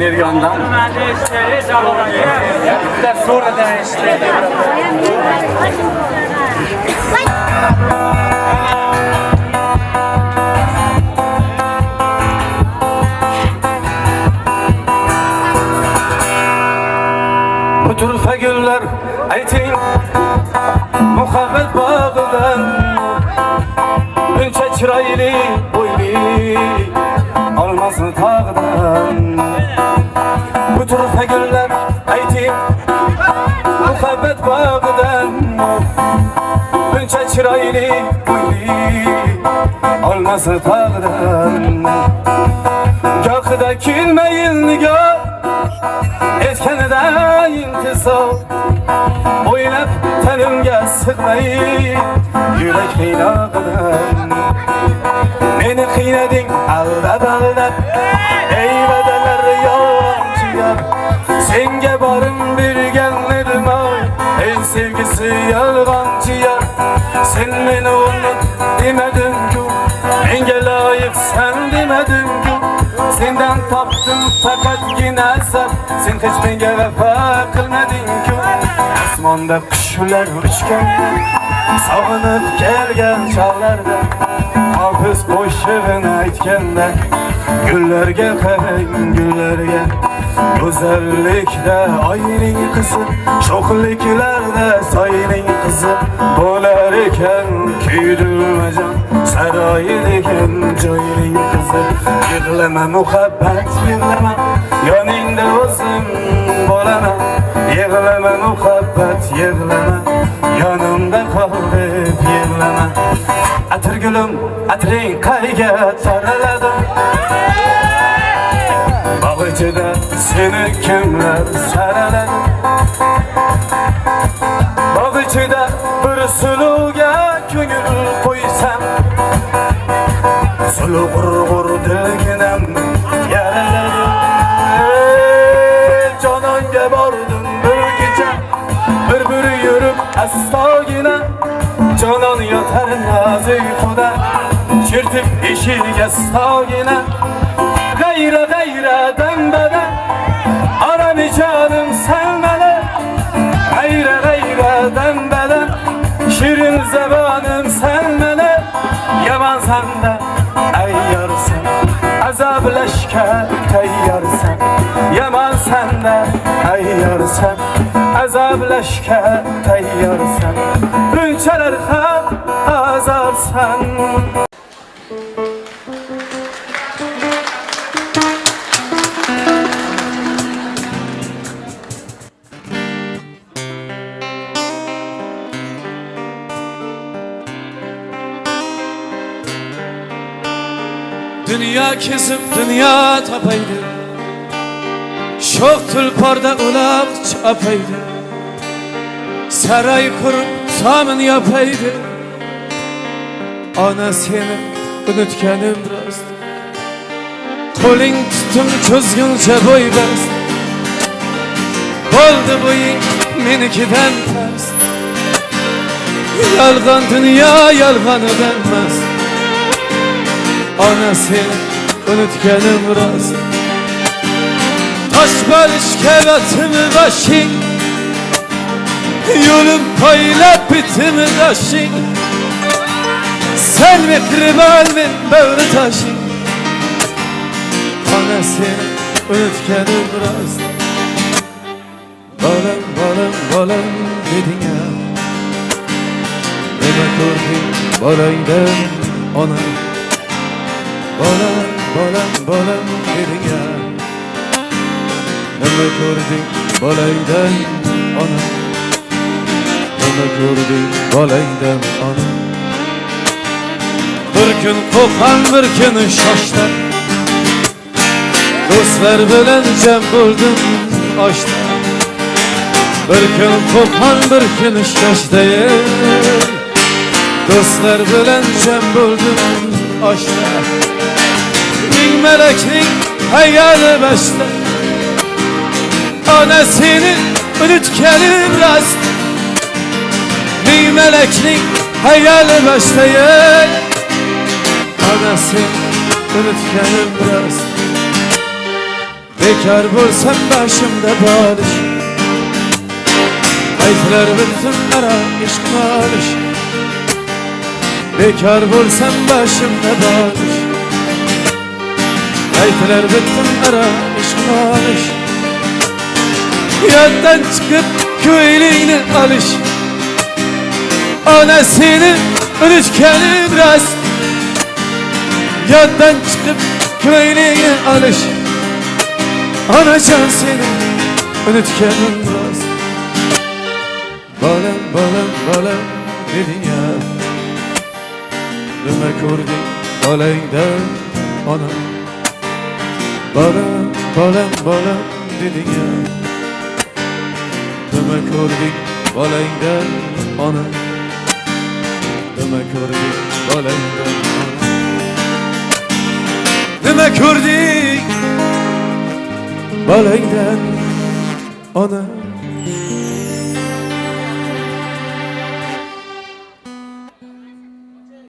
oynayacağından. Sonradan işte. Bu turfa güller ayting muhabbet bağıdanÜnçe çıraylı boylu olmasın tağdan çıraylı boylu olmasın tağdan Gahıda külmeyin nigar Etkenidən intisab Oynab tənimgə sıxmayı Yürək xiynaqıdan Məni xiynədin aldab aldab Ey bədələr yalancıya Senge barım bir gəlmədim ay Ey sevgisi yalğancıya Sen beni unut demedin ki Menge layık sen demedin ki. Senden tapdım fakat yine sen Sen hiç benge vefa kılmadın ki. Osmanda kuşlar uçken Sağınıp gelgen çağlarda Hafız boşluğun aytkende Güllerge karen güllerge Güzellikte ayının kızı Şokliklerde sayının kızı. Bolarken küydülmecem Saraylıken coyunun kızı. Yığlama muhabbet yığlama Yanında olsun bolana. Yığlama muhabbet yığlama Yanımda kalıp yığlama Atır gülüm atırın kayga saraladım seni kimler saraladı Bağıcıda bir suluğa könül koysam Sulu gur gur dilginem yaraladı Ey Canan gebardın bir gece Bir bir yürüp astagina Canan yatar nazik kuda Çirtip işi astagina bana Yaman sen de ayyarsın Azab leşke teyyarsın Yaman sen de ayyarsın Dünya kesip dünya tapaydı. Şok tulparda ulak çapaydı. Saray kurup tamın yapaydı. Ana seni unutkanım rost Kolin tutum çözgünce boy best. Oldu bu menikiden ters Yalgan dünya yalganı seni unutkanım rost Taş barış kevatımı başı Yolum payla bitimi taşı Sen mekriban min böğrü taşı Ana seni unutkanım rost Balım balım balım dedin ya. Neme korkun balaydan ona Balam balam balam dedin ya. Neme gördün balaydan ana. Neme gördün balaydan ana. Bir gün kokan bir gün şaşta Dostlar bilen cem buldum aşta Bir gün kokan bir gün şaşta Dostlar bilen cem buldum aşta Bin meleklik hayali başta Anasını unutkanım rast Bin meleklik hayali başta Anasını unutkanım rast Bekar bo'lsam boshimda bolish Aytilar bitimlara ishq qilish Bekar bo'lsam boshimda bolish Aytilar bitimlara ishq qilish Yoddan chiqib ko'ylingni olish Ona seni unutganim rost Yoddan chiqib ko'ylingni olish Onajon seni unutganim rost Bolam, bolam, bolam deding Nima ko'rding bolangdan ona Bolam, bolam, bolam deding ya Nima ko'rding bolangdan ona Nima ko'rding bolangdan Nima ko'rding bolangdan ona